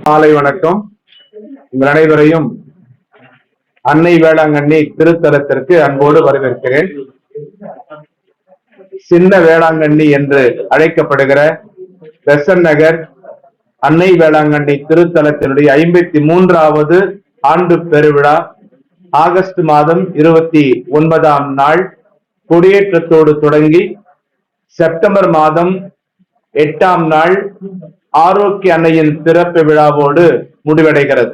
மாலை வணக்கம். உங்கள் அனைவரையும் அன்னை வேளாங்கண்ணி திருத்தலத்திற்கு அன்போடு வரவேற்கிறேன். சின்ன வேளாங்கண்ணி என்று அழைக்கப்படுகிற பெசன் நகர் அன்னை வேளாங்கண்ணி திருத்தலத்தினுடைய ஐம்பத்தி மூன்றாவது ஆண்டு பெருவிழா ஆகஸ்ட் மாதம் இருபத்தி ஒன்பதாம் நாள் கொடியேற்றத்தோடு தொடங்கி செப்டம்பர் மாதம் எட்டாம் நாள் ஆரோக்கிய அன்னையின் சிறப்பு விழாவோடு முடிவடைகிறது.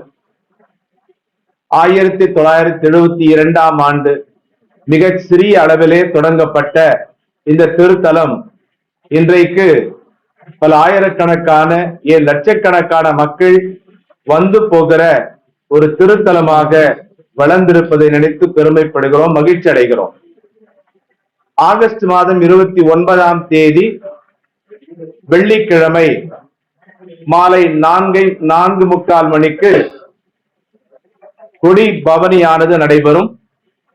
ஆயிரத்தி தொள்ளாயிரத்தி எழுபத்தி இரண்டாம் ஆண்டு மிக சிறிய அளவிலே தொடங்கப்பட்ட இந்த திருத்தலம் இன்றைக்கு பல ஆயிரக்கணக்கான ஏன் லட்சக்கணக்கான மக்கள் வந்து போகிற ஒரு திருத்தலமாக வளர்ந்திருப்பதை நினைத்து பெருமைப்படுகிறோம் மகிழ்ச்சி அடைகிறோம். ஆகஸ்ட் மாதம் இருபத்தி ஒன்பதாம் தேதி வெள்ளிக்கிழமை மாலை நான்கை நான்கு முக்கால் மணிக்கு கொடி பவனியானது நடைபெறும்.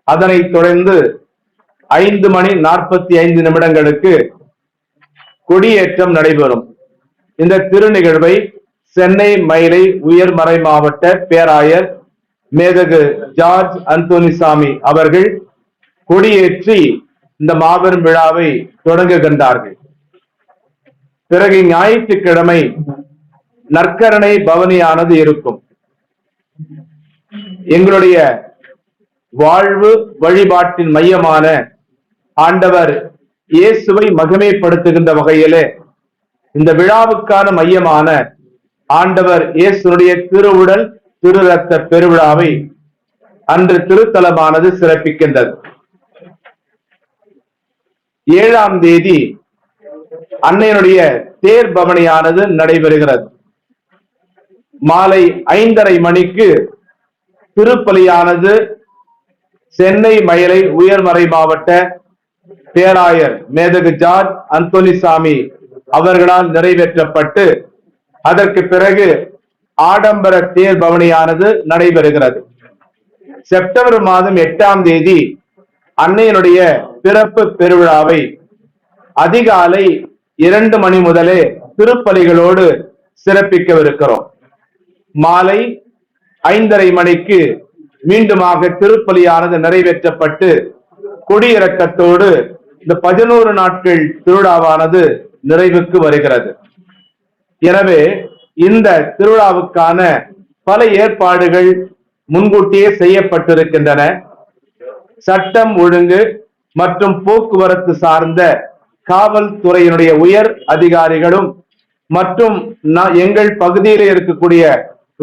அதனைத் தொடர்ந்து ஐந்து மணி நாற்பத்தி ஐந்து நிமிடங்களுக்கு கொடியேற்றம் நடைபெறும். இந்த திருநிகழ்வை சென்னை மயிலை உயர்மறை மாவட்ட பேராயர் மேதகு ஜார்ஜ் அந்தோனிசாமி அவர்கள் கொடியேற்றி இந்த மாபெரும் விழாவை தொடங்குகின்றார்கள். பிறகு ஞாயிற்றுக்கிழமை நற்கரணை பவனியானது இருக்கும். எங்களுடைய வாழ்வு வழிபாட்டின் மையமான ஆண்டவர் இயேசுவை மகிமைப்படுத்துகின்ற வகையிலே இந்த விழாவுக்கான மையமான ஆண்டவர் இயேசுடைய திருவுடல் திரு ரத்த பெருவிழாவை அன்று திருத்தலமானது சிறப்பிக்கின்றது. ஏழாம் தேதி அன்னையனுடைய தேர் பவனியானது நடைபெறுகிறது. மாலை ஐந்தரை மணிக்கு திருப்பலியானது சென்னை மயிலை உயர்மறை மாவட்ட பேராயர் மேதகு ஜார்ஜ் அந்தோனிசாமி அவர்களால் நிறைவேற்றப்பட்டு அதற்கு பிறகு ஆடம்பர தேர் பவனியானது நடைபெறுகிறது. செப்டம்பர் மாதம் எட்டாம் தேதி அன்னையனுடைய பிறப்பு பெருவிழாவை அதிகாலை இரண்டு மணி முதலே திருப்பலிகளோடு சிறப்பிக்கவிருக்கிறோம். மாலை ஐந்தரை மணிக்கு மீண்டுமாக திருப்பலியானது நிறைவேற்றப்பட்டு கொடியிறக்கத்தோடு இந்த பதினோரு நாட்கள் திருவிழாவானது நிறைவுக்கு வருகிறது. எனவே இந்த திருவிழாவுக்கான பல ஏற்பாடுகள் முன்கூட்டியே செய்யப்பட்டிருக்கின்றன. சட்டம் ஒழுங்கு மற்றும் போக்குவரத்து சார்ந்த காவல்துறையினுடைய உயர் அதிகாரிகளும் மற்றும் எங்கள் பகுதியில் இருக்கக்கூடிய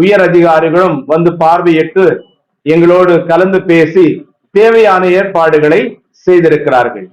உயர் அதிகாரிகளும் வந்து பார்வையிட்டு எங்களோடு கலந்து பேசி தேவையான ஏற்பாடுகளை செய்திருக்கிறார்கள்.